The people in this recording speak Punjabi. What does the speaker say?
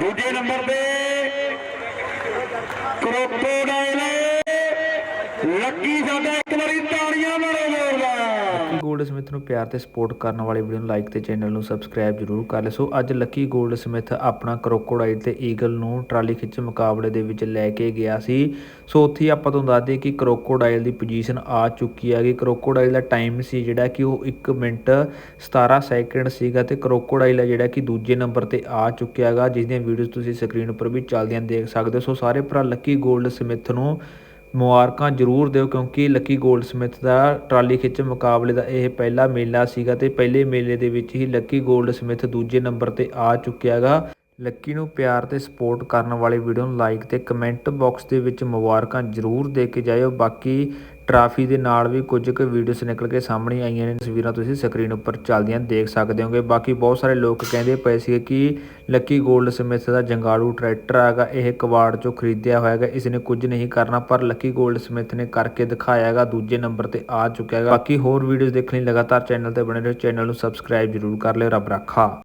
ਦੂਜੇ ਨੰਬਰ ਤੇ ਕਰੋਕੋਡਾਈਲ ਲੱਗੀ ਸਾਡਾ ਇੱਕ ਵਾਰੀ ਜ਼ੋਰਦਾਰ ਸਮਿਥ ਨੂੰ ਪਿਆਰ ਤੇ ਸਪੋਰਟ ਕਰਨ ਵਾਲੇ ਵੀਡੀਓ ਨੂੰ ਲਾਈਕ ਤੇ ਚੈਨਲ ਨੂੰ ਸਬਸਕ੍ਰਾਈਬ ਜਰੂਰ ਕਰ ਲਿਓ। ਸੋ ਅੱਜ ਲੱਕੀ ਗੋਲਡ ਸਮਿਥ ਆਪਣਾ ਕਰੋਕੋਡਾਈਲ ਤੇ ਈਗਲ ਨੂੰ ਟਰਾਲੀ ਖਿੱਚ ਮੁਕਾਬਲੇ ਦੇ ਵਿੱਚ ਲੈ ਕੇ ਗਿਆ ਸੀ। ਸੋ ਉੱਥੇ ਹੀ ਆਪਾਂ ਤੁਹਾਨੂੰ ਦੱਸ ਦਈਏ ਕਿ ਕਰੋਕੋਡਾਈਲ ਦੀ ਪੋਜੀਸ਼ਨ ਆ ਚੁੱਕੀ ਹੈਗੀ। ਕਰੋਕੋਡਾਈਲ ਦਾ ਟਾਈਮ ਸੀ ਜਿਹੜਾ ਕਿ ਉਹ 1 ਮਿੰਟ 17 ਸੈਕਿੰਡ ਸੀਗਾ ਤੇ ਕਰੋਕੋਡਾਈਲ ਹੈ ਜਿਹੜਾ ਕਿ ਦੂਜੇ ਨੰਬਰ ਤੇ ਆ ਚੁੱਕਿਆ ਹੈਗਾ। ਜਿਸ ਦੀਆਂ ਵੀਡੀਓਜ਼ ਤੁਸੀਂ ਸਕਰੀਨ ਉੱਪਰ ਵੀ ਚੱਲਦੀਆਂ ਦੇਖ ਸਕਦੇ ਹੋ। ਸੋ ਸਾਰੇ ਭਰਾ ਲੱਕੀ ਗੋਲਡ ਸਮਿਥ ਨੂੰ ਮੁਬਾਰਕਾਂ ਜ਼ਰੂਰ ਦਿਓ ਕਿਉਂਕਿ ਲੱਕੀ ਗੋਲਡ ਸਮਿਥ ਦਾ ਟਰਾਲੀ ਖਿੱਚ ਮੁਕਾਬਲੇ ਦਾ ਇਹ ਪਹਿਲਾ ਮੇਲਾ ਸੀਗਾ ਅਤੇ ਪਹਿਲੇ ਮੇਲੇ ਦੇ ਵਿੱਚ ਹੀ ਲੱਕੀ ਗੋਲਡ ਸਮਿਥ ਦੂਜੇ ਨੰਬਰ ਤੇ ਆ ਚੁੱਕਿਆ ਗਾ। ਲੱਕੀ ਨੂੰ ਪਿਆਰ ਤੇ ਸਪੋਰਟ ਕਰਨ ਵਾਲੇ ਵੀਡੀਓ ਨੂੰ ਲਾਈਕ ਤੇ ਕਮੈਂਟ ਬਾਕਸ ਦੇ ਵਿੱਚ ਮੁਬਾਰਕਾਂ ਜ਼ਰੂਰ ਦੇ ਕੇ ਜਾਇਓ। ਬਾਕੀ ਟਰਾਫੀ ਦੇ ਨਾਲ ਵੀ ਕੁਝ ਕੁ ਵੀਡੀਓਸ ਨਿਕਲ ਕੇ ਸਾਹਮਣੇ ਆਈਆਂ ਨੇ। ਤਸਵੀਰਾਂ ਤੁਸੀਂ ਸਕਰੀਨ ਉੱਪਰ ਚੱਲਦੀਆਂ ਦੇਖ ਸਕਦੇ ਹੋਗੇ। ਬਾਕੀ ਬਹੁਤ ਸਾਰੇ ਲੋਕ ਕਹਿੰਦੇ ਪਏ ਸੀ ਕਿ ਲੱਕੀ 골ਡ ਸਮਿਥ ਦਾ ਜੰਗਾੜੂ ਟਰੈਕਟਰ ਹੈਗਾ ਇਹ ਕਵਾੜ ਚੋਂ ਖਰੀਦਿਆ ਹੋਇਆ ਹੈਗਾ ਇਸ ਨੇ ਕੁਝ ਨਹੀਂ ਕਰਨਾ, ਪਰ ਲੱਕੀ 골ਡ ਸਮਿਥ ਨੇ ਕਰਕੇ ਦਿਖਾਇਆ ਹੈਗਾ, ਦੂਜੇ ਨੰਬਰ ਤੇ ਆ ਚੁੱਕਿਆ ਹੈਗਾ। ਬਾਕੀ ਹੋਰ ਵੀਡੀਓਜ਼ ਦੇਖਣ ਲਈ ਲਗਾਤਾਰ ਚੈਨਲ ਤੇ ਬਣੇ ਰਹੋ। ਚੈਨਲ ਨੂੰ ਸਬਸਕ੍ਰਾਈਬ ਜ਼ਰੂਰ ਕਰ ਲਿਓ। ਰੱਬ ਰੱਖਾ।